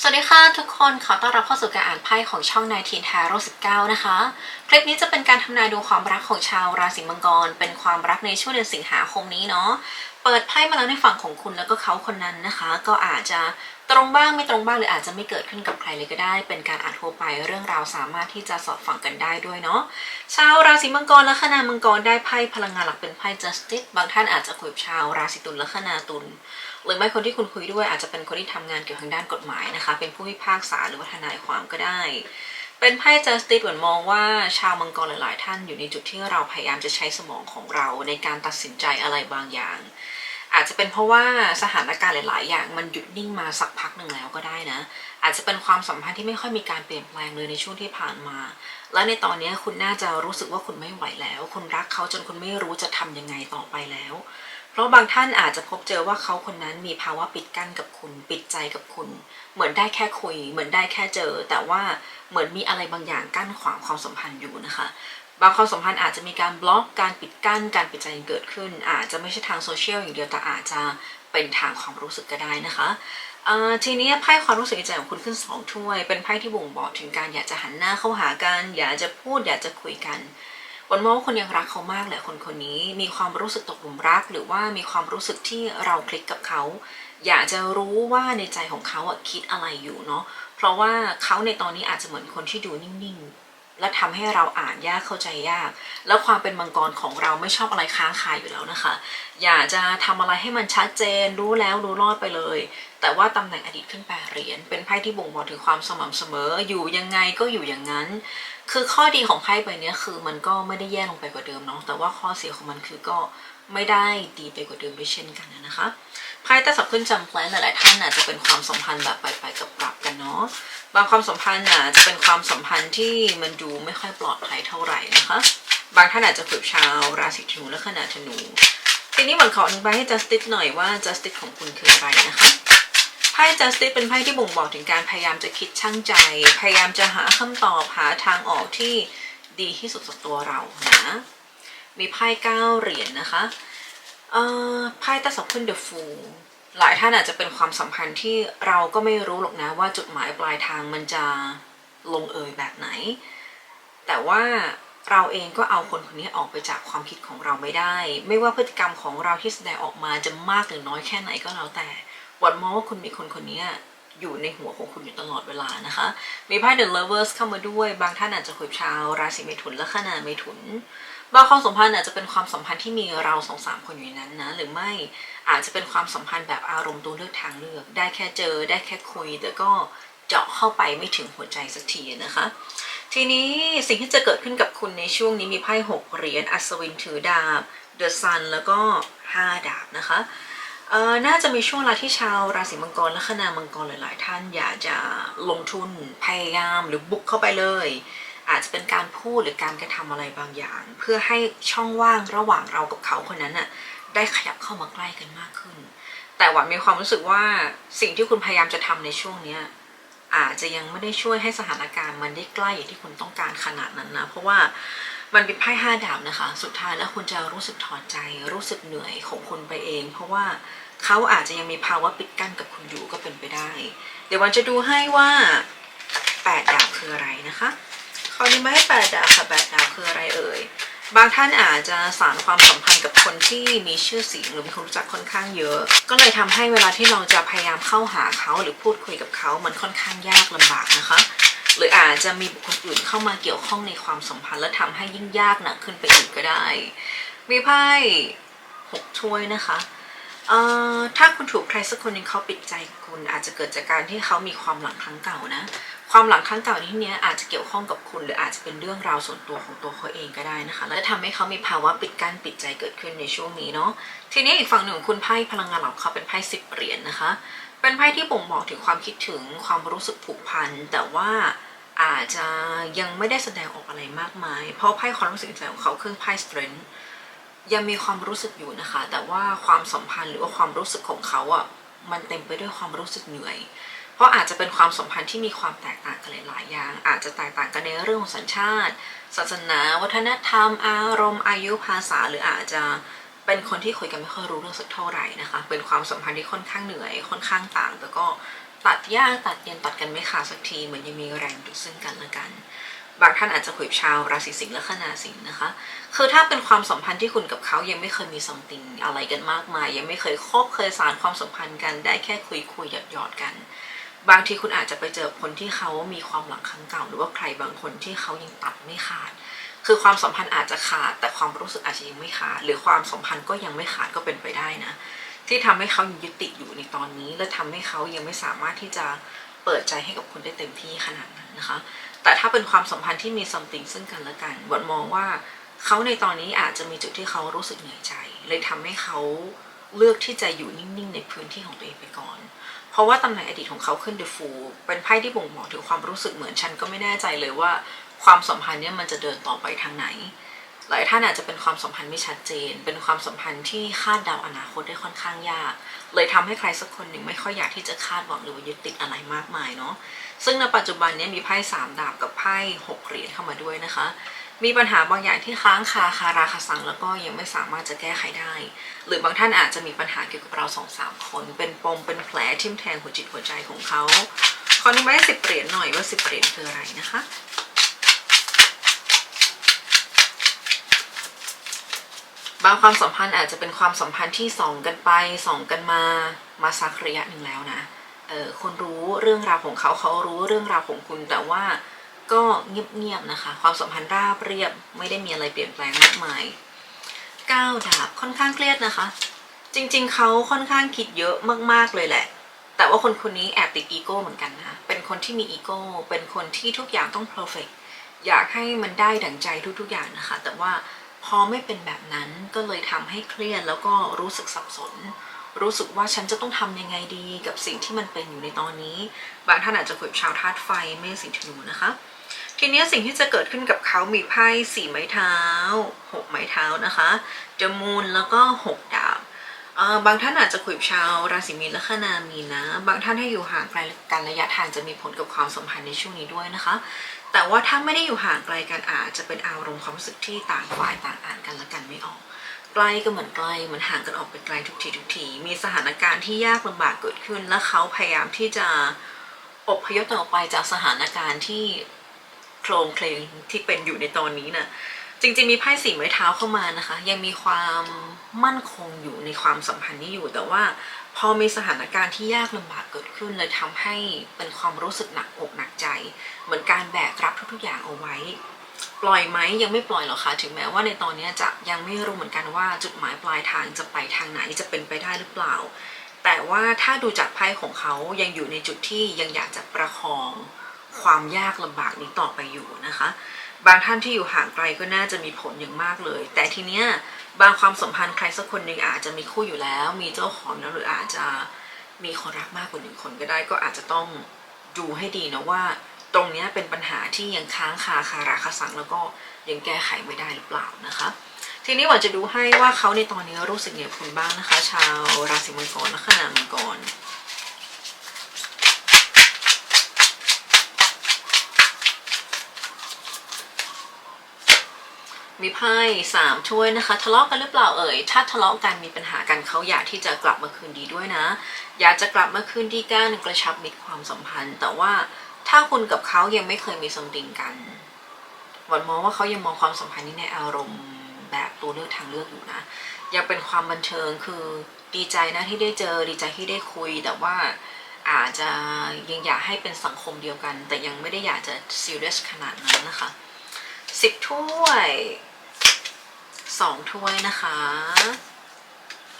สวัสดีค่ะทุกคนขอต้อนรับเข้าสู่การอ่านไพ่ของช่องนายทีนทาโร่19 นะคะ คลิปนี้จะเป็นการทำนายดวงความรักของชาวราศีมังกร เป็นความรักในช่วงเดือนสิงหาคมนี้เนาะเปิดไพ่มาแล้วในฝั่งของคุณแล้วก็เขาคนนั้นนะคะ ก็อาจจะตรงบ้างไม่ตรงบ้างหรืออาจจะไม่เกิดขึ้นกับใครเลยก็ได้ เป็นการอ่านทั่วไปเรื่องราวสามารถที่จะสอดฝังกันได้ด้วยเนาะชาวราศีมังกรและคณามังกรได้ไพ่พลังงานหลักเป็นไพ่ justice บางท่านอาจจะคุยกับชาวราศีตุลและคณาตุล หรือไม่คนที่คุณคุยด้วยอาจจะเป็นคนที่ทำงานเกี่ยวกับทางด้านกฎหมายนะคะ เป็นผู้พิพากษาหรือว่าทนายความก็ได้ เป็นไพ่ justice เหมือนมองว่าชาวมังกรหลาย ๆ ท่านอยู่ในจุดที่เราพยายามจะใช้สมองของเราในการตัดสินใจอะไรบางอย่าง อาจจะเป็นเพราะว่าสถานการณ์หลาย ๆ อย่างมันหยุดนิ่งมาสักพักหนึ่งแล้วก็ได้นะ อาจจะเป็นความสัมพันธ์ที่ไม่ค่อยมีการเปลี่ยนแปลงเลยในช่วงที่ผ่านมา และในตอนนี้คุณน่าจะรู้สึกว่าคุณไม่ไหวแล้ว คุณรักเขาจนคุณไม่รู้จะทำยังไงต่อไปแล้ว เพราะบางท่านอาจจะพบเจอว่าเขาคนนั้นมีภาวะปิดกั้นกับคุณ ปิดใจกับคุณ เหมือนได้แค่คุย เหมือนได้แค่เจอ แต่ว่าเหมือนมีอะไรบางอย่างกั้นขวางความสัมพันธ์อยู่นะคะ บางความสัมพันธ์อาจจะมีการบล็อกการปิดกั้นการปิดใจเกิดขึ้น อาจจะไม่ใช่ทางโซเชียลอย่างเดียวแต่อาจจะเป็นทางความรู้สึกก็ได้นะคะทีนี้ไพ่ความรู้สึกใจของคุณขึ้นสองถ้วย เป็นไพ่ที่บ่งบอกถึงการอยากจะหันหน้าเข้าหากัน อยากจะพูดอยากจะคุยกัน วันมองว่าคนยังรักเขามากแหละคนคนนี้มีความรู้สึกตกหลุมรัก หรือว่ามีความรู้สึกที่เราคลิกกับเขา อยากจะรู้ว่าในใจของเขาอะคิดอะไรอยู่เนาะเพราะว่าเขาในตอนนี้อาจจะเหมือนคนที่ดูนิ่งๆ และทำให้เราอ่านยากเข้าใจยาก แล้วความเป็นมังกรของเราไม่ชอบอะไรค้างคาอยู่แล้วนะคะ อยากจะทำอะไรให้มันชัดเจน รู้แล้วรู้รอดไปเลย แต่ว่าตำแหน่งอดีตขึ้นแปดเหรียญเป็นไพ่ที่บ่งบอกถึงความสม่ำเสมอ อยู่ยังไงก็อยู่อย่างนั้น คือข้อดีของไพ่ใบเนี้ยคือมันก็ไม่ได้แย่ลงไปกว่าเดิมเนาะแต่ว่าข้อเสียของมันคือก็ไม่ได้ดีไปกว่าเดิมด้วยเช่นกันนะคะ ไพ่ใต้สับขึ้นจำแพลนหลายๆท่านอาจจะเป็นความสัมพันธ์แบบไปไปกับกลับกันเนาะบางความสัมพันธ์อะจะเป็นความสัมพันธ์ที่มันดูไม่ค่อยปลอดภัยเท่าไหร่นะคะ บางท่านอาจจะฝึกชาวราศีธนูและขนาดธนูทีนี้หมันขออธิบายให้ justice หน่อยว่า justice ของคุณคืออะไรนะคะไพ่ justice เป็นไพ่ที่บ่งบอกถึงการพยายามจะคิดช่างใจ พยายามจะหาคำตอบหาทางออกที่ดีที่สุดสำหรับตัวเรานะมีไพ่เก้าเหรียญนะคะ เอ่อไพ่ตาสับขึ้น the fool หลายท่านอาจจะเป็นความสัมพันธ์ที่เราก็ไม่รู้หรอกนะว่าจุดหมายปลายทางมันจะลงเอยแบบไหน แต่ว่าเราเองก็เอาคนคนนี้ออกไปจากความคิดของเราไม่ได้ ไม่ว่าพฤติกรรมของเราที่แสดงออกมาจะมากหรือน้อยแค่ไหนก็แล้วแต่วันมองว่าคุณมีคนคนนี้อยู่ในหัวของคุณอยู่ตลอดเวลานะคะ มีไพ่ The Lovers เข้ามาด้วย บางท่านอาจจะคุยกชาว ราศีเมถุนและขนาเมถุน บางความสัมพันธ์อาจจะเป็นความสัมพันธ์ที่มีเราสองสามคนอยู่ในนั้นนะหรือไม่อาจจะเป็นความสัมพันธ์แบบอารมณ์ตัวเลือกทางเลือก ได้แค่เจอได้แค่คุย แต่ก็เจาะเข้าไปไม่ถึงหัวใจสักทีนะคะ ทีนี้สิ่งที่จะเกิดขึ้นกับคุณในช่วงนี้มีไพ่หกเหรียญอัศวินถือดาบ The Sun แล้วก็ห้าดาบนะคะเอ่อน่าจะมีช่วงเวลาที่ชาวราศีมังกรและคณามังกรหลาย ๆ ท่านอยากจะลงทุนพยายามหรือบุกเข้าไปเลย อาจจะเป็นการพูดหรือการกระทำอะไรบางอย่าง เพื่อให้ช่องว่างระหว่างเรากับเขาคนนั้นน่ะได้ขยับเข้ามาใกล้กันมากขึ้น แต่หวันมีความรู้สึกว่าสิ่งที่คุณพยายามจะทำในช่วงเนี้ยอาจจะยังไม่ได้ช่วยให้สถานการณ์มันได้ใกล้อย่างที่คุณต้องการขนาดนั้นนะ เพราะว่ามันเป็นไพ่ห้าดาบนะคะ สุดท้ายแล้วคุณจะรู้สึกถอดใจ รู้สึกเหนื่อยของคุณไปเอง เพราะว่าเขาอาจจะยังมีภาวะปิดกั้นกับคุณอยู่ก็เป็นไปได้ เดี๋ยววันจะดูให้ว่าแปดดาบคืออะไรนะคะ คราวนี้มาให้แปดดาบค่ะแปดดาบคืออะไรเอ่ยบางท่านอาจจะสารความสัมพันธ์กับคนที่มีชื่อเสียงหรือมีคนรู้จักค่อนข้างเยอะ ก็เลยทำให้เวลาที่เราจะพยายามเข้าหาเขาหรือพูดคุยกับเขามันค่อนข้างยากลำบากนะคะ หรืออาจจะมีบุคคลอื่นเข้ามาเกี่ยวข้องในความสัมพันธ์และทำให้ยิ่งยากหนักขึ้นไปอีกก็ได้ มีไพ่หกถ้วยนะคะเอ่อถ้าคุณถูกใครสักคนหนึงเขาปิดใจคุณอาจจะเกิดจากการที่เขามีความหลังครั้งเก่านะ ความหลังครั้งเก่าในที่นี้อาจจะเกี่ยวข้องกับคุณ หรืออาจจะเป็นเรื่องราวส่วนตัวของตัวเขาเองก็ได้นะคะ และทำให้เขามีภาวะปิดกั้นปิดใจเกิดขึ้นในช่วงนี้เนาะทีนี้อีกฝั่งหนึ่งคุณไพ่พลังงานหลักเขาเป็นไพ่สิบเหรียญนะคะ เป็นไพ่ที่บ่งบอกถึงความคิดถึงความรู้สึกผูกพันแต่ว่าอาจจะยังไม่ได้แสดงออกอะไรมากมาย เพราะไพ่ความรู้สึกในใจของเขาคือไพ่ strength ยังมีความรู้สึกอยู่นะคะ แต่ว่าความสัมพันธ์หรือว่าความรู้สึกของเขาอะมันเต็มไปด้วยความรู้สึกเหนื่อย เพราะอาจจะเป็นความสัมพันธ์ที่มีความแตกต่างกันหลายอย่าง อาจจะแตกต่างกันในเรื่องของสัญชาติ ศาสนา วัฒนธรรม อารมณ์อายุภาษา หรืออาจจะเป็นคนที่คุยกันไม่ค่อยรู้เรื่องสักเท่าไหร่นะคะ เป็นความสัมพันธ์ที่ค่อนข้างเหนื่อย ค่อนข้างต่าง แต่ก็ตัดยากตัดเย็นตัดกันไม่ขาดสักทีเหมือนยังมีแรงดูดซึ่งกันและกัน บางท่านอาจจะคุยกับชาวราศีสิงห์และคนาสิงห์นะคะ คือถ้าเป็นความสัมพันธ์ที่คุณกับเขายังไม่เคยมี something อะไรกันมากมาย ยังไม่เคยคบเคยสารความสัมพันธ์กันได้แค่คุยคุยหยอดหยอดกัน บางทีคุณอาจจะไปเจอคนที่เขามีความหลังครั้งเก่า หรือว่าใครบางคนที่เขายังตัดไม่ขาด คือความสัมพันธ์อาจจะขาด แต่ความรู้สึกอาจจะยังไม่ขาด หรือความสัมพันธ์ก็ยังไม่ขาดก็เป็นไปได้นะ ที่ทำให้เขายังยึดติดอยู่ในตอนนี้ และทำให้เขายังไม่สามารถที่จะเปิดใจให้กับคุณได้เต็มที่ขนาดนั้นนะคะ แต่ถ้าเป็นความสัมพันธ์ที่มี something ซึ่งกันและกันบทมองว่าเขาในตอนนี้อาจจะมีจุดที่เขารู้สึกเหนื่อยใจ เลยทำให้เขาเลือกที่จะอยู่นิ่งๆ ในพื้นที่ของตัวเองไปก่อน เพราะว่าตำแหน่งอดีตของเขาขึ้น the fool เป็นไพ่ที่บ่งบอกถึงความรู้สึกเหมือนฉันก็ไม่แน่ใจเลยว่า ความสัมพันธ์เนี้ยมันจะเดินต่อไปทางไหน หลายท่านอาจจะเป็นความสัมพันธ์ไม่ชัดเจน เป็นความสัมพันธ์ที่คาดเดาอนาคตได้ค่อนข้างยาก เลยทำให้ใครสักคนหนึ่งไม่ค่อยอยากที่จะคาดหวังหรือว่ายึดติดอะไรมากมายเนาะซึ่งในปัจจุบันเนี้มีไพ่สามดาบกับไพ่หกเหรียญเข้ามาด้วยนะคะ มีปัญหาบางอย่างที่ค้างคาคาราคาสังแล้วก็ยังไม่สามารถจะแก้ไขได้ หรือบางท่านอาจจะมีปัญหาเกี่ยวกับเราสองสามคน เป็นปมเป็นแผลทิ่มแทงหัวจิตหัวใจของเขาขอหนึ่งใบสิบเหรียญหน่อยว่าสิบเหรียญคืออะไรนะคะบางความสัมพันธ์อาจจะเป็นความสัมพันธ์ที่ส่องกันไปส่องกันมามาสักระยะหนึ่งแล้วนะเออคนรู้เรื่องราวของเขาเขารู้เรื่องราวของคุณแต่ว่า ก็เงียบๆนะคะ ความสัมพันธ์ราบเรียบ ไม่ได้มีอะไรเปลี่ยนแปลงมากมายก้าวดาบค่อนข้างเครียดนะคะ จริงๆเขาค่อนข้างคิดเยอะมากๆเลยแหละ แต่ว่าคนคนนี้แอบติดอีโก้เหมือนกันนะเป็นคนที่มีอีโก้เป็นคนที่ทุกอย่างต้องเพอร์เฟกอยากให้มันได้ดั่งใจทุกๆอย่างนะคะ แต่ว่าพอไม่เป็นแบบนั้นก็เลยทำให้เครียดแล้วก็รู้สึกสับสน รู้สึกว่าฉันจะต้องทำยังไงดีกับสิ่งที่มันเป็นอยู่ในตอนนี้ บางท่านอาจจะคุยกับชาวธาตุไฟเมษสิงห์ธนูนะคะ ทีนี้สิ่งที่จะเกิดขึ้นกับเขามีไพ่สี่ไม้เท้าหกไม้เท้านะคะเดมูนแล้วก็หกดาบบางท่านอาจจะคุยกับชาวราศีมีนและคนามีนนะ บางท่านให้อยู่ห่างไกลกันระยะทางจะมีผลกับความสัมพันธ์ในช่วงนี้ด้วยนะคะ แต่ว่าถ้าไม่ได้อยู่ห่างไกลกันอาจจะเป็นอารมณ์ความรู้สึกที่ต่างฝ่ายต่างอ่านกันและกันไม่ออก ใกล้ก็เหมือนใกล้เหมือนห่างกันออกไปไกลทุกทีทุกทีมีสถานการณ์ที่ยากลำบากเกิดขึ้น และเขาพยายามที่จะอบพยพตัวออกไปจากสถานการณ์ที่ โครงเคลงที่เป็นอยู่ในตอนนี้น่ะจริงๆมีไพ่สีไม้เท้าเข้ามานะคะ ยังมีความมั่นคงอยู่ในความสัมพันธ์นี้อยู่แต่ว่าพอมีสถานการณ์ที่ยากลำบากเกิดขึ้นเลยทำให้เป็นความรู้สึกหนักอกหนักใจ เหมือนการแบกรับทุกๆอย่างเอาไว้ ปล่อยไหมยังไม่ปล่อยหรอกค่ะถึงแม้ว่าในตอนนี้จะยังไม่รู้เหมือนกันว่าจุดหมายปลายทางจะไปทางไหนจะเป็นไปได้หรือเปล่า แต่ว่าถ้าดูจากไพ่ของเขายังอยู่ในจุดที่ยังอยากจะประคอง ความยากลำบากนี้ต่อไปอยู่นะคะ บางท่านที่อยู่ห่างไกลก็น่าจะมีผลอย่างมากเลย แต่ทีเนี้ยบางความสัมพันธ์ใครสักคนหนึ่งอาจจะมีคู่อยู่แล้ว มีเจ้าของแล้วหรืออาจจะมีคนรักมากกว่าหนึ่งคนก็ได้ ก็อาจจะต้องดูให้ดีนะว่า ตรงเนี้ยเป็นปัญหาที่ยังค้างคาคาราคาสังแล้วก็ยังแก้ไขไม่ได้หรือเปล่านะคะทีนี้หวันจะดูให้ว่าเขาในตอนนี้รู้สึกอย่างไรคุณบ้างนะคะ ชาวราศีมังกรและขนามังกร มีไพ่สามถ้วยนะคะ ทะเลาะกันหรือเปล่าเอ่ย ถ้าทะเลาะกันมีปัญหากันเขาอยากที่จะกลับมาคืนดีด้วยนะ อยากจะกลับมาคืนดีกันกระชับมิตรความสัมพันธ์ แต่ว่าถ้าคุณกับเขายังไม่เคยมีสมติงกันหวันมองว่าเขายังมองความสัมพันธ์นี้ในอารมณ์แบบตัวเลือกทางเลือกอยู่นะ ยังเป็นความบันเทิงคือดีใจนะที่ได้เจอดีใจที่ได้คุยแต่ว่าอาจจะยังอยากให้เป็นสังคมเดียวกัน แต่ยังไม่ได้อยากจะซีเรียสขนาดนั้นนะคะ สิบถ้วยสองถ้วยนะคะ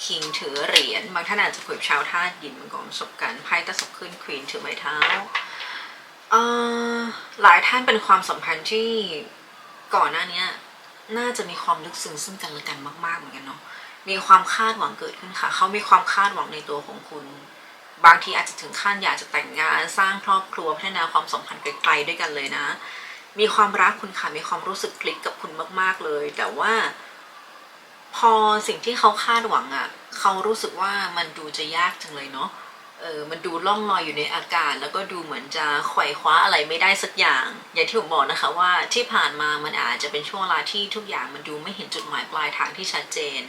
คิงถือเหรียญบางท่านอาจจะคุยกับชาวธาตุหยินมังกรประสบการณ์ไพ่ตะสบขึ้นควีนถือไม้เท้าอ่อหลายท่านเป็นความสัมพันธ์ที่ก่อนหน้านี้น่าจะมีความลึกซึ้งซึ่งกันและกันมาก ๆ เหมือนกันเนาะมีความคาดหวังเกิดขึ้นค่ะ เขามีความคาดหวังในตัวของคุณ บางทีอาจจะถึงขั้นอยากจะแต่งงานสร้างครอบครัวพัฒนาความสัมพันธ์ไกลๆด้วยกันเลยนะ มีความรักคุณค่ะมีความรู้สึกคลิกกับคุณมาก ๆเลย แต่ว่า พอสิ่งที่เขาคาดหวังอะ่ะเขารู้สึกว่ามันดูจะยากจังเลยเนาะเออมันดูล่องลอยอยู่ในอากาศ แล้วก็ดูเหมือนจะไขว่คว้าอะไรไม่ได้สักอย่าง อย่างที่ผมบอกนะคะว่าที่ผ่านมามันอาจจะเป็นช่วงเวลาที่ทุกอย่างมันดูไม่เห็นจุดหมายปลายทางที่ชัดเจน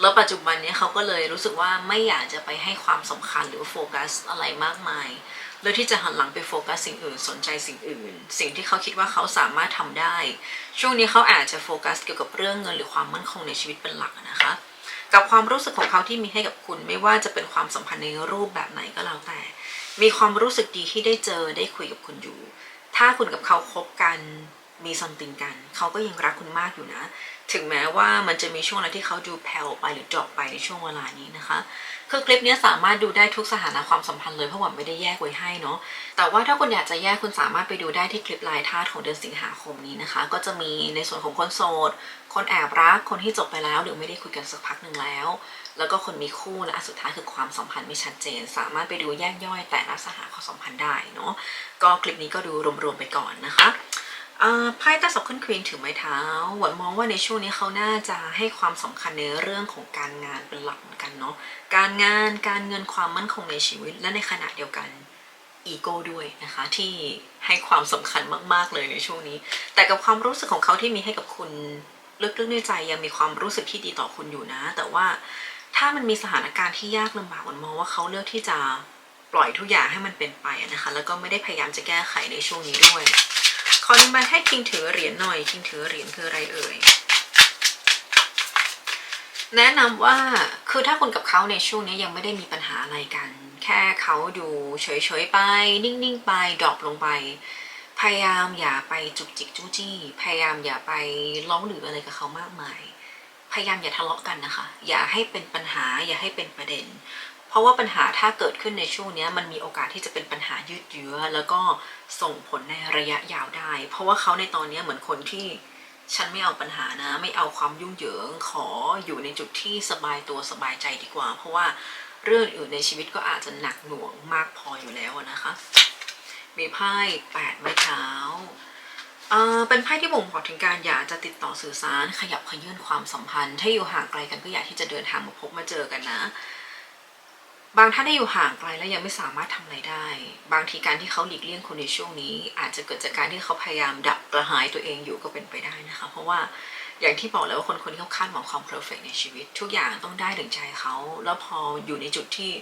แล้วปัจจุบันนี้เขาก็เลยรู้สึกว่าไม่อยากจะไปให้ความสำคัญหรือโฟกัสอะไรมากมาย เลือกที่จะหันหลังไปโฟกัสสิ่งอื่นสนใจสิ่งอื่น สิ่งที่เขาคิดว่าเขาสามารถทำได้ ช่วงนี้เขาอาจจะโฟกัสเกี่ยวกับเรื่องเงินหรือความมั่นคงในชีวิตเป็นหลักนะคะ กับความรู้สึกของเขาที่มีให้กับคุณ ไม่ว่าจะเป็นความสัมพันธ์ในรูปแบบไหนก็แล้วแต่ มีความรู้สึกดีที่ได้เจอได้คุยกับคุณอยู่ ถ้าคุณกับเขาคบกัน มีซัมติงกัน เขาก็ยังรักคุณมากอยู่นะ ถึงแม้ว่ามันจะมีช่วงเวลาที่เขาดูแผ่วไปหรือจบไปในช่วงเวลานี้นะคะคือคลิปนี้สามารถดูได้ทุกสถานะความสัมพันธ์เลยเพราะว่าไม่ได้แยกไว้ให้เนาะแต่ว่าถ้าคุณอยากจะแยกคุณสามารถไปดูได้ที่คลิปลายธาตุของเดือนสิงหาคมนี้นะคะ ก็จะมีในส่วนของคนโสด คนแอบรักคนที่จบไปแล้ว หรือไม่ได้คุยกันสักพักหนึ่งแล้ว แล้วก็คนมีคู่และสุดท้ายคือความสัมพันธ์ไม่ชัดเจน สามารถไปดูแยกย่อยแต่ละสถานะความสัมพันธ์ได้เนาะก็คลิปนี้ก็ดูรวมๆไปก่อนนะคะ ไพ่ตาสับขึ้นควีนถือไม้เท้าหวนมองว่าในช่วงนี้เขาน่าจะให้ความสำคัญในเรื่องของการงานเป็นหลักเหมือนกันเนาะการงานการเงินความมั่นคงในชีวิต และในขณะเดียวกันอีโก้ด้วยนะคะที่ให้ความสำคัญมากๆเลยในช่วงนี้ แต่กับความรู้สึกของเขาที่มีให้กับคุณลึกๆในใจยังมีความรู้สึกที่ดีต่อคุณอยู่นะ แต่ว่าถ้ามันมีสถานการณ์ที่ยากลำบากมันมองว่าเขาเลือกที่จะปล่อยทุกอย่างให้มันเป็นไปนะคะ แล้วก็ไม่ได้พยายามจะแก้ไขในช่วงนี้ด้วย ขอนิมานให้คิงถือเหรียญหน่อย คิงถือเหรียญคืออะไรเอ่ย แนะนำว่าคือถ้าคุณกับเขาในช่วงนี้ยังไม่ได้มีปัญหาอะไรกัน แค่เขาดูเฉยๆไป นิ่งๆไปดรอปลงไป พยายามอย่าไปจุกจิกจู้จี้ พยายามอย่าไปร้องหรืออะไรกับเขามากมาย พยายามอย่าทะเลาะกันนะคะ อย่าให้เป็นปัญหาอย่าให้เป็นประเด็น ราะว่าปัญหาถ้าเกิดขึ้นในช่วงนี้มันมีโอกาสที่จะเป็นปัญหายืดเยื้อ แล้วก็ส่งผลในระยะยาวได้ เพราะว่าเขาในตอนนี้เหมือนคนที่ฉันไม่เอาปัญหานะ ไม่เอาความยุ่งเหยิงขออยู่ในจุดที่สบายตัวสบายใจดีกว่า เพราะว่าเรื่องอื่นในชีวิตก็อาจจะหนักหน่วงมากพออยู่แล้วนะคะ มีไพ่แปดไม้เท้าเป็นไพ่ที่บ่งบอกถึงการอยากจะติดต่อสื่อสาร ขยับขยื่นความสัมพันธ์ ถ้าอยู่ห่างไกลกันก็อยากที่จะเดินทางมาพบมาเจอกันนะ บางท่านได้อยู่ห่างไกลและยังไม่สามารถทำอะไรได้ บางทีการที่เขาหลีกเลี่ยงคนในช่วงนี้ อาจจะเกิดจากการที่เขาพยายามดับกระหายตัวเองอยู่ก็เป็นไปได้นะคะ เพราะว่าอย่างที่บอกแล้วว่าคนคนที่เขาคาดหวังความเพอร์เฟกในชีวิต ทุกอย่างต้องได้ดึงใจเขา แล้วพออยู่ในจุดที่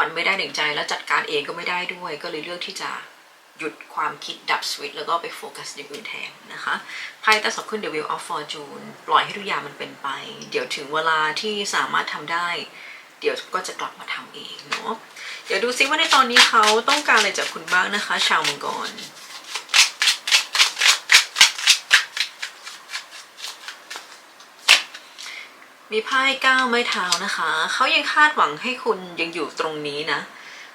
มันไม่ได้ดึงใจแล้วจัดการเองก็ไม่ได้ด้วย ก็เลยเลือกที่จะหยุดความคิดดับสวิตแล้วก็ไปโฟกัสอย่างอื่นแทนนะคะไพ่ตาสอบขึ้น The Wheel of Fortune ปล่อยให้ทุกอย่างมันเป็นไป เดี๋ยวถึงเวลาที่สามารถทำได้ เดี๋ยวก็จะกลับมาทำเองเนาะเดี๋ยวดูซิว่าในตอนนี้เขาต้องการอะไรจากคุณบ้างนะคะ ชาวมังกรมีไพ่ก้าวไม้เท้านะคะ เขายังคาดหวังให้คุณยังอยู่ตรงนี้นะ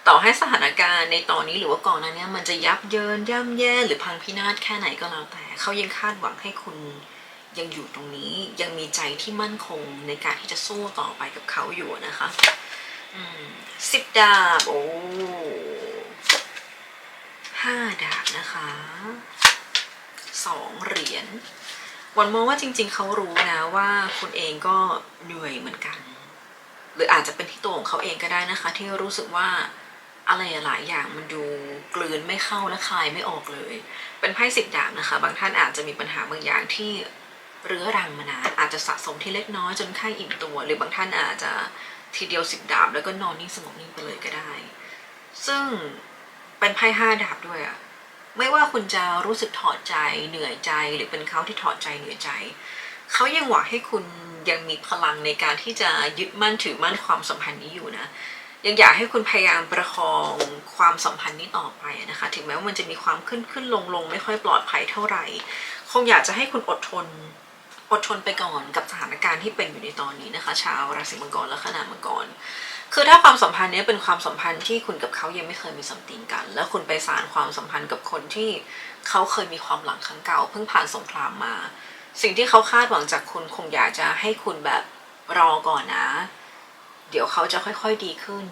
ต่อให้สถานการณ์ในตอนนี้หรือว่าก่อนหน้านี้มันจะยับเยินย่ำแย่หรือพังพินาศแค่ไหนก็แล้วแต่ เขายังคาดหวังให้คุณ ยังอยู่ตรงนี้ยังมีใจที่มั่นคงในการที่จะสู้ต่อไปกับเขาอยู่นะคะสิบดาบ โอ้ห้าดาบนะคะสองเหรียญวันมองว่าจริง ๆ เขารู้นะว่าคุณเองก็เหนื่อยเหมือนกัน หรืออาจจะเป็นที่ตัวของเขาเองก็ได้นะคะ ที่รู้สึกว่าอะไรหลายอย่างมันดูกลืนไม่เข้าและคลายไม่ออกเลย เป็นไพ่สิบดาบนะคะ บางท่านอาจจะมีปัญหาบางอย่างที่ เรื้อรังมานานอาจจะสะสมที่เล็กน้อยจนค่ายอิ่มตัว หรือบางท่านอาจจะทีเดียวสิบดาบแล้วก็นอนนิ่งสงบนิ่งไปเลยก็ได้ ซึ่งเป็นไพ่ห้าดาบด้วยอะไม่ว่าคุณจะรู้สึกถอดใจเหนื่อยใจหรือเป็นเขาที่ถอดใจเหนื่อยใจ เขายังหวังให้คุณยังมีพลังในการที่จะยึดมั่นถือมั่นความสัมพันธ์นี้อยู่นะ ยังอยากให้คุณพยายามประคองความสัมพันธ์นี้ต่อไปนะคะ ถึงแม้ว่ามันจะมีความขึ้นขึ้นลงลงไม่ค่อยปลอดภัยเท่าไหร่ คงอยากจะให้คุณอดทน อดทนไปก่อนกับสถานการณ์ที่เป็นอยู่ในตอนนี้นะคะ ชาวราศีมังกรและขนามังกร คือถ้าความสัมพันธ์นี้เป็นความสัมพันธ์ที่คุณกับเขายังไม่เคยมีสัมติงกัน แล้วคุณไปสารความสัมพันธ์กับคนที่เขาเคยมีความหลังครั้งเก่า เพิ่งผ่านสงครามมา สิ่งที่เขาคาดหวังจากคุณคงอยากจะให้คุณแบบรอก่อนนะ เดี๋ยวเขาจะค่อยๆดีขึ้น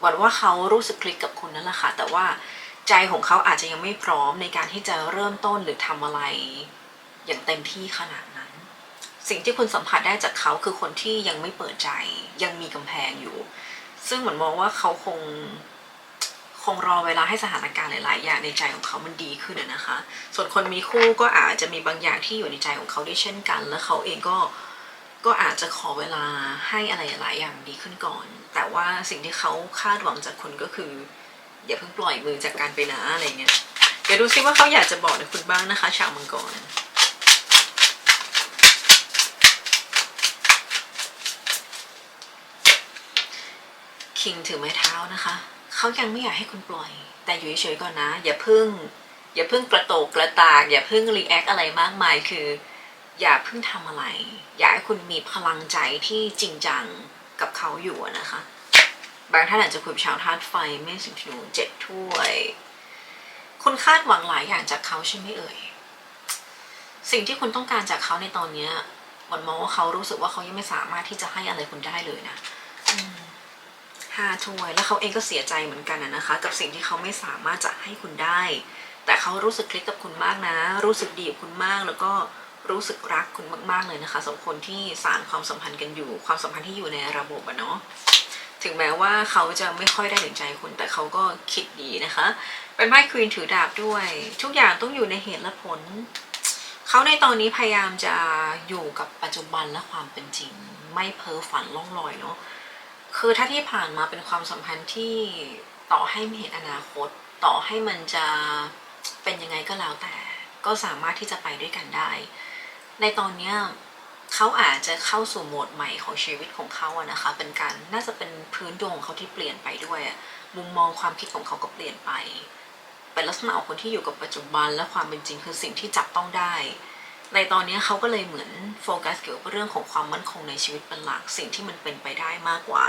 หวังว่าเขารู้สึกคลิกกับคุณนั่นแหละค่ะ แต่ว่าใจของเขาอาจจะยังไม่พร้อมในการที่จะเริ่มต้นหรือทำอะไรอย่างเต็มที่ขนาดนั้น สิ่งที่คุณสัมผัสได้จากเขาคือคนที่ยังไม่เปิดใจ ยังมีกำแพงอยู่ ซึ่งเหมือนมองว่าเขาคงคงรอเวลาให้สถานการณ์หลาย ๆ อย่างในใจของเขามันดีขึ้นนะคะ ส่วนคนมีคู่ก็อาจจะมีบางอย่างที่อยู่ในใจของเขาด้วยเช่นกัน แล้วเขาเองก็ก็อาจจะขอเวลาให้อะไรหลายอย่างดีขึ้นก่อน แต่ว่าสิ่งที่เขาคาดหวังจากคุณก็คืออย่าเพิ่งปล่อยมือจากการไปนะอะไรเงี้ย เดี๋ยวดูซิว่าเขาอยากจะบอกในคุณบ้างนะคะ ชาวมังกร คิงถือไม้เท้านะคะ เขายังไม่อยากให้คุณปล่อย แต่อยู่เฉยๆก่อนนะ อย่าพึ่ง อย่าพึ่งกระโตกกระตาก อย่าพึ่งรีแอคอะไรมากมาย คือ อย่าพึ่งทำอะไร อยากให้คุณมีพลังใจที่จริงจังกับเขาอยู่นะคะ บางท่านอาจจะคุยชาวธาตุไฟเมษสิงห์ธนูเจ็ดถ้วย คุณคาดหวังหลายอย่างจากเขาใช่ไหมเอ่ย สิ่งที่คุณต้องการจากเขาในตอนเนี้ยวันมองว่าเขารู้สึกว่าเขายังไม่สามารถที่จะให้อะไรคุณได้เลยนะอืม ห้าถ้วย แล้วเขาเองก็เสียใจเหมือนกันนะคะ กับสิ่งที่เขาไม่สามารถจะให้คุณได้ แต่เขารู้สึกคลิกกับคุณมากนะ รู้สึกดีกับคุณมาก แล้วก็รู้สึกรักคุณมากๆเลยนะคะสำหรับคนที่สานความสัมพันธ์กันอยู่ ความสัมพันธ์ที่อยู่ในระบบอะเนาะถึงแม้ว่าเขาจะไม่ค่อยได้ถึงใจคุณแต่เขาก็คิดดีนะคะ เป็นไพ่ควีนถือดาบด้วย ทุกอย่างต้องอยู่ในเหตุและผล เขาในตอนนี้พยายามจะอยู่กับปัจจุบันและความเป็นจริง ไม่เพ้อฝันล่องลอยเนาะ คือถ้าที่ผ่านมาเป็นความสัมพันธ์ที่ต่อให้ไม่เห็นอนาคต ต่อให้มันจะเป็นยังไงก็แล้วแต่ ก็สามารถที่จะไปด้วยกันได้ ในตอนเนี้ยเขาอาจจะเข้าสู่โหมดใหม่ของชีวิตของเขาอะนะคะ เป็นการน่าจะเป็นพื้นดวงของเขาที่เปลี่ยนไปด้วยมุมมองความคิดของเขาก็เปลี่ยนไปเป็นลักษณะของคนที่อยู่กับปัจจุบันและความเป็นจริงคือสิ่งที่จับต้องได้ ในตอนนี้เขาก็เลยเหมือนโฟกัสเกี่ยวกับเรื่องของความมั่นคงในชีวิตเป็นหลักสิ่งที่มันเป็นไปได้มากกว่า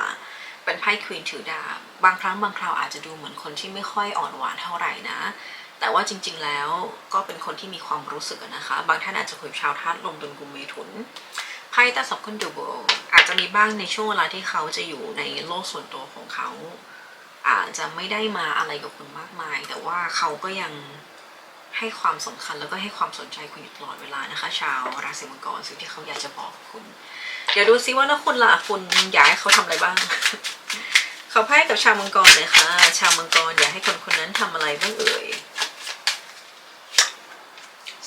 เป็นไพ่ควีนถือดาบบางครั้งบางคราวอาจจะดูเหมือนคนที่ไม่ค่อยอ่อนหวานเท่าไหร่นะ แต่ว่าจริง ๆ แล้วก็เป็นคนที่มีความรู้สึกนะคะ บางท่านอาจจะคุยชาวธาตุลมเป็นกุมเมถุนไพ่ตาสับคนดูโบอาจจะมีบ้างในช่วงเวลาที่เขาจะอยู่ในโลกส่วนตัวของเขา อาจจะไม่ได้มาอะไรกับคุณมากมาย แต่ว่าเขาก็ยัง ให้ความสำคัญแล้วก็ให้ความสนใจคุณอยู่ตลอดเวลานะคะ ชาวราศีมังกรสิ่งที่เขาอยากจะบอกคุณ เดี๋ยวดูซิว่าแล้วคุณล่ะคุณอยากให้เขาทำอะไรบ้าง เขาไพ่กับชาวมังกรเลยค่ะ ชาวมังกรอยากให้คนคนนั้นทำอะไรบ้างเอ่ย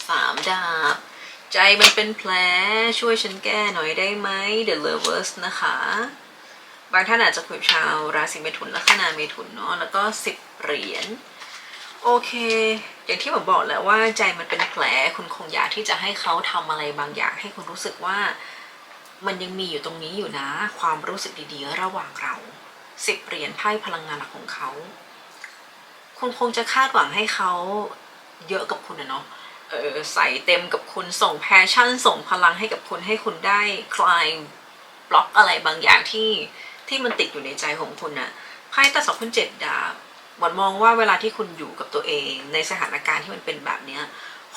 สามดาบ ใจมันเป็นแผลช่วยฉันแก้หน่อยได้ไหม The Lovers นะคะ บางท่านอาจจะคุยชาวราศีเมถุนลัคนาเมถุนเนาะแล้วก็สิบเหรียญ โอเค อย่างที่ผมบอกแล้วว่าใจมันเป็นแผลคุณคงอยากที่จะให้เขาทำอะไรบางอย่าง ให้คุณรู้สึกว่า มันยังมีอยู่ตรงนี้อยู่นะ ความรู้สึกดีๆ ระหว่างเราสิบเหรียญไพ่พลังงานหลักของเขา คุณคงจะคาดหวังให้เขาเยอะกับคุณนะเนาะเออใส่เต็มกับคุณส่งแพชชั่น ส่งพลังให้กับคุณให้คุณได้คลายบล็อกอะไรบางอย่างที่ที่มันติดอยู่ในใจของคุณน่ะไพ่ตาสองคุณเจ็ดดาบ หวันมองว่าเวลาที่คุณอยู่กับตัวเอง ในสถานการณ์ที่มันเป็นแบบเนี้ย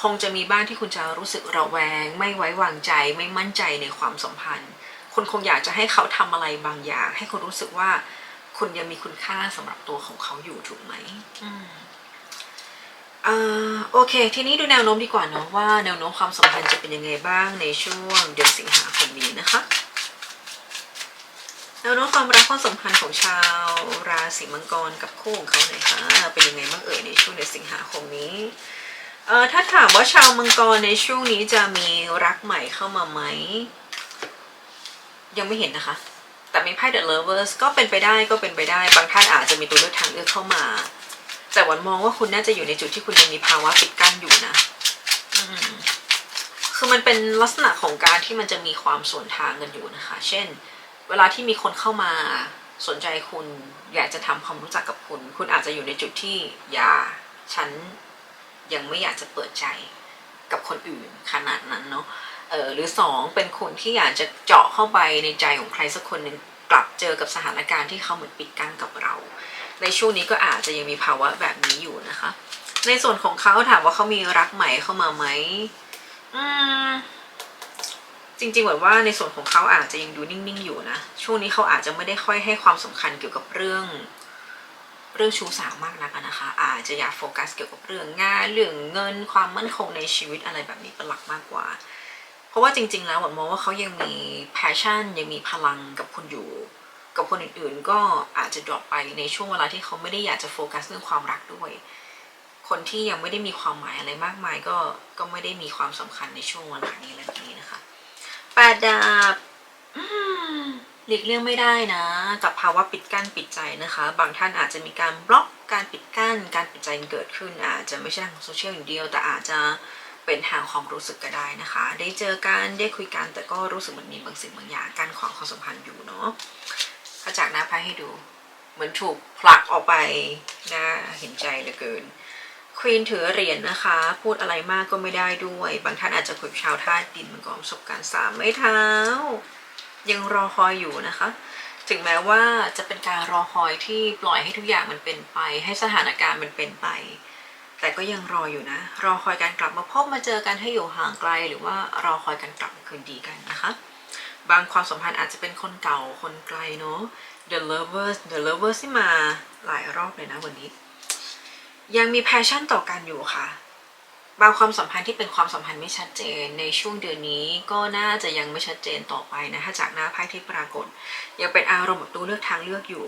คงจะมีบ้างที่คุณจะรู้สึกระแวง ไม่ไว้วางใจ ไม่มั่นใจในความสัมพันธ์ คุณคงอยากจะให้เขาทำอะไรบางอย่าง ให้คุณรู้สึกว่าคุณยังมีคุณค่าสำหรับตัวของเขาอยู่ถูกไหมอืมอ่าโอเค ทีนี้ดูแนวโน้มดีกว่าเนาะว่าแนวโน้มความสัมพันธ์จะเป็นยังไงบ้างในช่วงเดือนสิงหาคมนี้นะคะ แนวโน้มความรักความสัมพันธ์ของชาวราศีมังกรกับคู่ของเขาหน่อยค่ะเป็นยังไงบ้างเอ่ยในช่วงเดือนสิงหาคมนี้เอ่อถ้าถามว่าชาวมังกรในช่วงนี้จะมีรักใหม่เข้ามาไหม ยังไม่เห็นนะคะ แต่มีไพ่ The Lovers ก็เป็นไปได้ก็เป็นไปได้ บางท่านอาจจะมีตัวเลือกทางเลือกเข้ามา แต่วันมองว่าคุณน่าจะอยู่ในจุดที่คุณยังมีภาวะปิดกั้นอยู่นะคือมันเป็นลักษณะของการที่มันจะมีความส่วนทางกันอยู่นะคะ เช่น เวลาที่มีคนเข้ามาสนใจคุณอยากจะทำความรู้จักกับคุณ คุณอาจจะอยู่ในจุดที่อย่าฉันยังไม่อยากจะเปิดใจกับคนอื่นขนาดนั้นเนาะเออหรือสองเป็นคนที่อยากจะเจาะเข้าไปในใจของใครสักคนหนึ่งกลับเจอกับสถานการณ์ที่เขาเหมือนปิดกั้นกับเรา ในช่วงนี้ก็อาจจะยังมีภาวะแบบนี้อยู่นะคะ ในส่วนของเขาถามว่าเขามีรักใหม่เข้ามาไหมอืม จริงๆเหมือนว่าในส่วนของเขาอาจจะยังดูนิ่งๆอยู่นะ ช่วงนี้เขาอาจจะไม่ได้ค่อยให้ความสำคัญเกี่ยวกับเรื่อง เรื่องชู้สาวมากนักนะคะ อาจจะอยากโฟกัสเกี่ยวกับเรื่องงานเรื่องเงินความมั่นคงในชีวิตอะไรแบบนี้เป็นหลักมากกว่า เพราะว่าจริง ๆ แล้วหวันมองว่าเขายังมี passion ยังมีพลังกับคุณอยู่ กับคนอื่นๆ ก็อาจจะดรอปไปในช่วงเวลาที่เขาไม่ได้อยากจะโฟกัสเรื่องความรักด้วย คนที่ยังไม่ได้มีความหมายอะไรมากมายก็ก็ไม่ได้มีความสำคัญในช่วงเวลานี้และนี้นะคะ แปดดาบหลีกเลี่ยงไม่ได้นะ กับภาวะปิดกั้นปิดใจนะคะ บางท่านอาจจะมีการบล็อกการปิดกั้น การปิดใจเกิดขึ้น อาจจะไม่ใช่ทางโซเชียลอย่างเดียวแต่อาจจะเป็นทางความรู้สึกก็ได้นะคะ ได้เจอกันได้คุยกันแต่ก็รู้สึกเหมือนมีบางสิ่งบางอย่างการขวางความสัมพันธ์อยู่เนาะถ้าจากหน้าไพ่ให้ดู เหมือนถูกผลักออกไปน่าเห็นใจเหลือเกิน ควีนถือเหรียญนะคะ พูดอะไรมากก็ไม่ได้ด้วย บางท่านอาจจะคุยชาวธาตุดินมันก็ประสบการณ์สามไม่เท้า ยังรอคอยอยู่นะคะ ถึงแม้ว่าจะเป็นการรอคอยที่ปล่อยให้ทุกอย่างมันเป็นไป ให้สถานการณ์มันเป็นไป แต่ก็ยังรออยู่นะ รอคอยการกลับมาพบมาเจอกันให้อยู่ห่างไกล หรือว่ารอคอยการกลับมาคืนดีกันนะคะ บางความสัมพันธ์อาจจะเป็นคนเก่าคนไกลเนาะ The Lovers The Lovers ที่มาหลายรอบเลยนะวันนี้ ยังมี passion ต่อกันอยู่ค่ะ บางความสัมพันธ์ที่เป็นความสัมพันธ์ไม่ชัดเจน ในช่วงเดือนนี้ก็น่าจะยังไม่ชัดเจนต่อไปนะถ้าจากหน้าไพ่ที่ปรากฏ ยังเป็นอารมณ์แบบตัวเลือกทางเลือกอยู่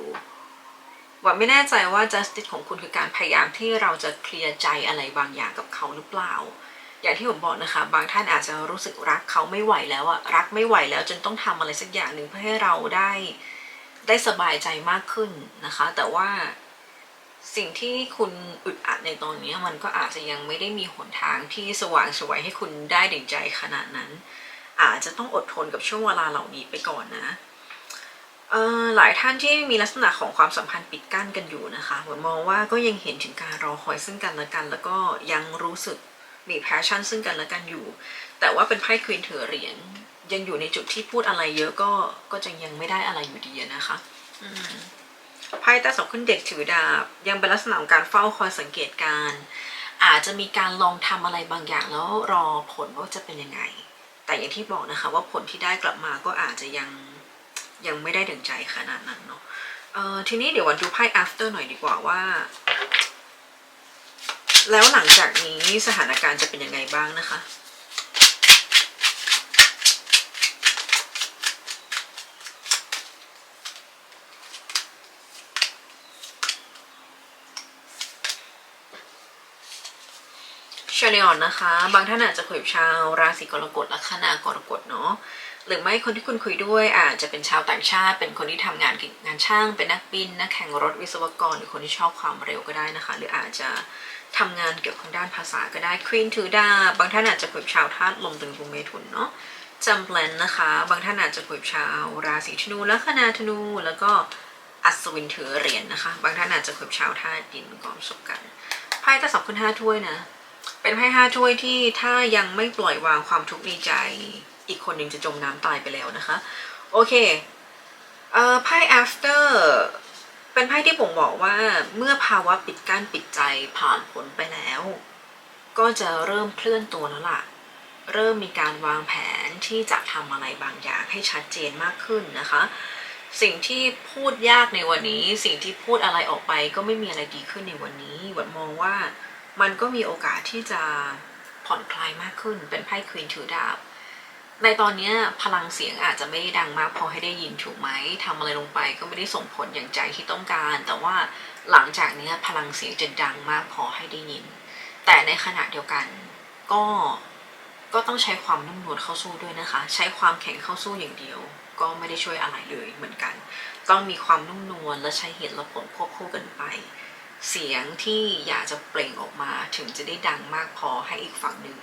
ว่าไม่แน่ใจว่า justice ของคุณคือการพยายามที่เราจะเคลียร์ใจอะไรบางอย่างกับเขาหรือเปล่า อย่างที่ผมบอกนะคะ บางท่านอาจจะรู้สึกรักเขาไม่ไหวแล้วอะรักไม่ไหวแล้วจนต้องทำอะไรสักอย่างหนึ่งเพื่อให้เราได้ได้สบายใจมากขึ้นนะคะ แต่ว่า สิ่งที่คุณอึดอัดในตอนนี้มันก็อาจจะยังไม่ได้มีหนทางที่สว่างสวยให้คุณได้ดั่งใจขนาดนั้น อาจจะต้องอดทนกับช่วงเวลาเหล่านี้ไปก่อนนะหลายท่านที่มีลักษณะของความสัมพันธ์ปิดกั้นกันอยู่นะคะผมมองว่าก็ยังเห็นถึงการรอคอยซึ่งกันและกัน แล้วก็ยังรู้สึกมีแพชชั่นซึ่งกันและกันอยู่ แต่ว่าเป็นไพ่ควีนถือเหรียญยังอยู่ในจุดที่พูดอะไรเยอะก็ก็จะยังไม่ได้อะไรอยู่ดีนะคะ อืม ไพ่ตาสองขึ้นเด็กถือดาบ ยังเป็นลักษณะของการเฝ้าคอยสังเกตการ อาจจะมีการลองทำอะไรบางอย่างแล้วรอผลว่าจะเป็นยังไง แต่อย่างที่บอกนะคะว่าผลที่ได้กลับมาก็อาจจะยังยังไม่ได้ถึงใจขนาดนั้นเนาะเอ่อทีนี้เดี๋ยววันดูไพ่ after หน่อยดีกว่าว่า แล้วหลังจากนี้สถานการณ์จะเป็นยังไงบ้างนะคะ ชาเนออนนะคะ บางท่านอาจจะคุยกับชาวราศีกรกฎลัคนากรกฎเนาะหรือไม่คนที่คุณคุยด้วยอาจจะเป็นชาวต่างชาติ เป็นคนที่ทำงานงานช่าง เป็นนักบินนักแข่งรถวิศวกร หรือคนที่ชอบความเร็วก็ได้นะคะ หรืออาจจะทำงานเกี่ยวกับด้านภาษาก็ได้ควีนถือดาบางท่านอาจจะคุยกับชาวธาตุลมตึงกุมเมถุนเนาะจำแพลนนะคะ บางท่านอาจจะคุยกับชาว ราศีธนูลัคนาธนูแล้วก็อัศวินถือเหรียญนะคะ บางท่านอาจจะคุยกับชาวธาตุดินกอนประสบกันไพ่ตาสองขึ้นห้าถ้วยนะ เป็นไพ่ห้าถ้วยที่ถ้ายังไม่ปล่อยวางความทุกข์ในใจ อีกคนหนึ่งจะจมน้ำตายไปแล้วนะคะ โอเคเอ่อไพ่ after เป็นไพ่ที่ผมบอกว่าเมื่อภาวะปิดกั้นปิดใจผ่านพ้นไปแล้ว ก็จะเริ่มเคลื่อนตัวแล้วล่ะ เริ่มมีการวางแผนที่จะทำอะไรบางอย่างให้ชัดเจนมากขึ้นนะคะ สิ่งที่พูดยากในวันนี้ สิ่งที่พูดอะไรออกไปก็ไม่มีอะไรดีขึ้นในวันนี้หวันมองว่า มันก็มีโอกาสที่จะผ่อนคลายมากขึ้นเป็นไพ่ควีนถือดาบในตอนนี้พลังเสียงอาจจะไม่ได้ดังมากพอให้ได้ยินถูกไหมทำอะไรลงไปก็ไม่ได้ส่งผลอย่างใจที่ต้องการ แต่ว่าหลังจากนี้พลังเสียงจะดังมากพอให้ได้ยิน แต่ในขณะเดียวกันก็ก็ต้องใช้ความนุ่มนวลเข้าสู้ด้วยนะคะ ใช้ความแข็งเข้าสู้อย่างเดียว ก็ไม่ได้ช่วยอะไรเลยเหมือนกัน ต้องมีความนุ่มนวลและใช้เหตุและผลควบคู่กันไป เสียงที่อยากจะเปล่งออกมาถึงจะได้ดังมากพอให้อีกฝั่งหนึ่ง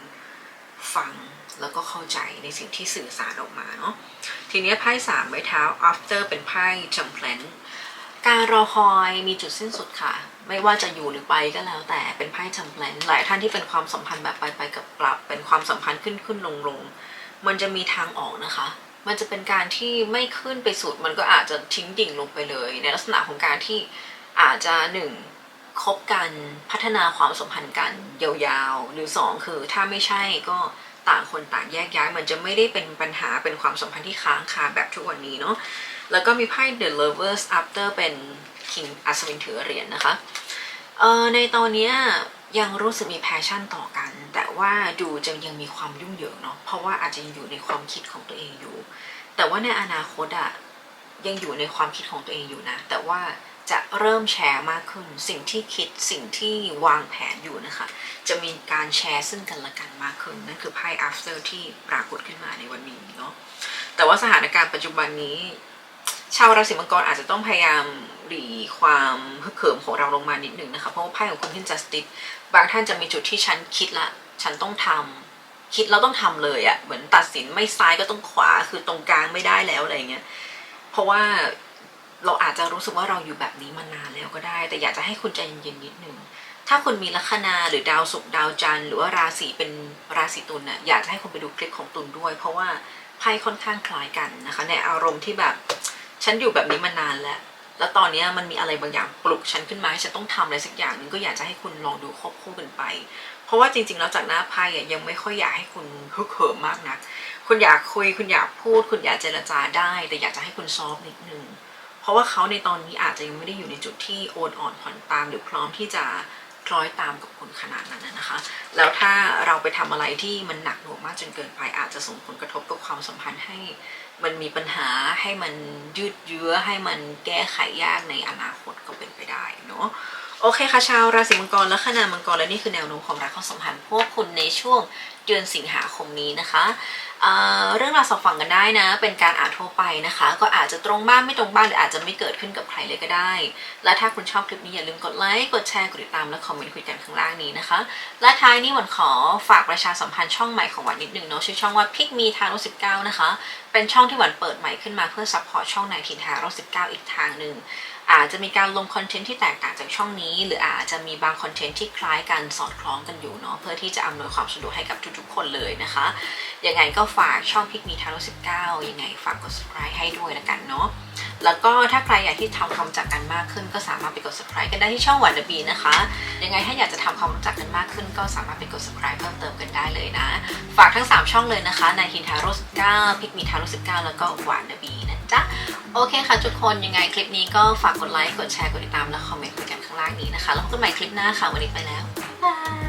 ฟังแล้วก็เข้าใจในสิ่งที่สื่อสารออกมาเนาะทีนี้ไพ่สามไม้เท้า after เป็นไพ่จำแพลนการรอคอยมีจุดสิ้นสุดค่ะ ไม่ว่าจะอยู่หรือไปก็แล้วแต่เป็นไพ่จำแพลนหลายท่านที่เป็นความสัมพันธ์แบบไปไปกับกลับ เป็นความสัมพันธ์ขึ้นขึ้นลงลงมันจะมีทางออกนะคะ มันจะเป็นการที่ไม่ขึ้นไปสุด มันก็อาจจะทิ้งดิ่งลงไปเลย ในลักษณะของการที่อาจจะหนึ่ง คบกันพัฒนาความสัมพันธ์กันยาวๆ หรือสองคือถ้าไม่ใช่ก็ต่างคนต่างแยกย้าย มันจะไม่ได้เป็นปัญหาเป็นความสัมพันธ์ที่ค้างคาแบบทุกวันนี้เนาะแล้วก็มีไพ่ The Lovers After เป็น King อัศวินถือเหรียญนะคะเอ่อในตอนเนี้ยยังรู้สึกมีแพชชั่นต่อกัน แต่ว่าดูจะยังมีความยุ่งเหยิงเนาะเพราะว่าอาจจะยังอยู่ในความคิดของตัวเองอยู่ แต่ว่าในอนาคตอะยังอยู่ในความคิดของตัวเองอยู่นะ แต่ว่า จะเริ่มแชร์มากขึ้น สิ่งที่คิดสิ่งที่วางแผนอยู่นะคะ จะมีการแชร์ซึ่งกันและกันมากขึ้น นั่นคือไพ่ after ที่ปรากฏขึ้นมาในวันนี้เนาะแต่ว่าสถานการณ์ปัจจุบันนี้ ชาวราศีมังกรอาจจะต้องพยายามหลีความฮึกเหิมของเราลงมานิดหนึ่งนะคะ เพราะว่าไพ่ของคุณขึ้น justice บางท่านจะมีจุดที่ฉันคิดละ ฉันต้องทำคิดแล้วต้องทำเลยอะ่ะเหมือนตัดสินไม่ซ้ายก็ต้องขวาคือตรงกลางไม่ได้แล้วอะไรเงี้ยเพราะว่า เราอาจจะรู้สึกว่าเราอยู่แบบนี้มานานแล้วก็ได้ แต่อยากจะให้คุณใจเย็นๆนิดนึงถ้าคุณมีลัคนาหรือดาวศุกร์ดาวจันทร์หรือว่าราศีเป็นราศีตุลน่ะอยากจะให้คุณไปดูคลิปของตุลด้วย เพราะว่าไพ่ค่อนข้างคล้ายกันนะคะในอารมณ์ที่แบบฉันอยู่แบบนี้มานานแล้ว แล้วตอนนี้มันมีอะไรบางอย่างปลุกฉันขึ้นมาให้ฉันต้องทำอะไรสักอย่างหนึ่งก็อยากจะให้คุณลองดูควบคู่กันไป เพราะว่าจริงๆแล้วจากหน้าไพ่ยังไม่ค่อยอยากให้คุณฮึกเหิมมากนักคุณอยากคุยคุณอยากพูด คุณอยากเจรจาได้ แต่อยากจะให้คุณซอฟนิดนึง เพราะว่าเขาในตอนนี้อาจจะยังไม่ได้อยู่ในจุดที่โอนอ่อนผ่อนตาม หรือพร้อมที่จะคล้อยตามกับคุณขนาดนั้นนะคะ แล้วถ้าเราไปทำอะไรที่มันหนักหน่วงมากจนเกินไป อาจจะส่งผลกระทบกับความสัมพันธ์ให้มันมีปัญหาให้มันยืดเยื้อให้มันแก้ไขยากในอนาคตก็เป็นไปได้เนาะโอเคค่ะชาวราศีมังกรและคณามังกรและนี่คือแนวโน้มของรักความสัมพันธ์พวกคุณในช่วงเดือนสิงหาคมนี้นะคะ เรื่องราวสอบฟังกันได้นะ เป็นการอ่านทั่วไปนะคะ ก็อาจจะตรงบ้างไม่ตรงบ้างหรืออาจจะไม่เกิดขึ้นกับใครเลยก็ได้ และถ้าคุณชอบคลิปนี้อย่าลืมกดไลค์กดแชร์กดติดตามและคอมเมนต์คุยกันข้างล่างนี้นะคะ และท้ายนี้หวันขอฝากประชาสัมพันธ์ช่องใหม่ของหวันนิดนึงเนาะชื่อช่องว่าพิกมีทางรถ19นะคะ เป็นช่องที่หวันเปิดใหม่ขึ้นมาเพื่อซัพพอร์ตช่องนายทินทารถ19อีกทางหนึ่ง อาจจะมีการลงคอนเทนต์ที่แตกต่างจากช่องนี้ หรืออาจจะมีบางคอนเทนต์ที่คล้ายกันสอดคล้องกันอยู่เนาะเพื่อที่จะอำนวยความสะดวกให้กับทุกๆ คนเลยนะคะยังไงก็ฝากช่องพิกมีทางรถ19ยังไงฝากกด subscribe ให้ด้วยละกันเนาะ แล้วก็ถ้าใครอยากที่ทำความรู้จักกันมากขึ้น ก็สามารถไปกด subscribe กันได้ที่ช่องวันเดบีนะคะ ยังไงถ้าอยากจะทำความรู้จักกันมากขึ้น ก็สามารถไปกด subscribe เพิ่มเติมกันได้เลยนะ ฝากทั้ง 3 ช่องเลยนะคะนายทินทาโร่19พิกมีทาโร่19แล้วก็หวานเดบีนะจ๊ะโอเคค่ะทุกคนยังไงคลิปนี้ก็ฝากกดไลค์กดแชร์กดติดตามและคอมเมนต์คุยกันข้างล่างนี้นะคะแล้วพบกันใหม่คลิปหน้าค่ะวันนี้ไปแล้วบาย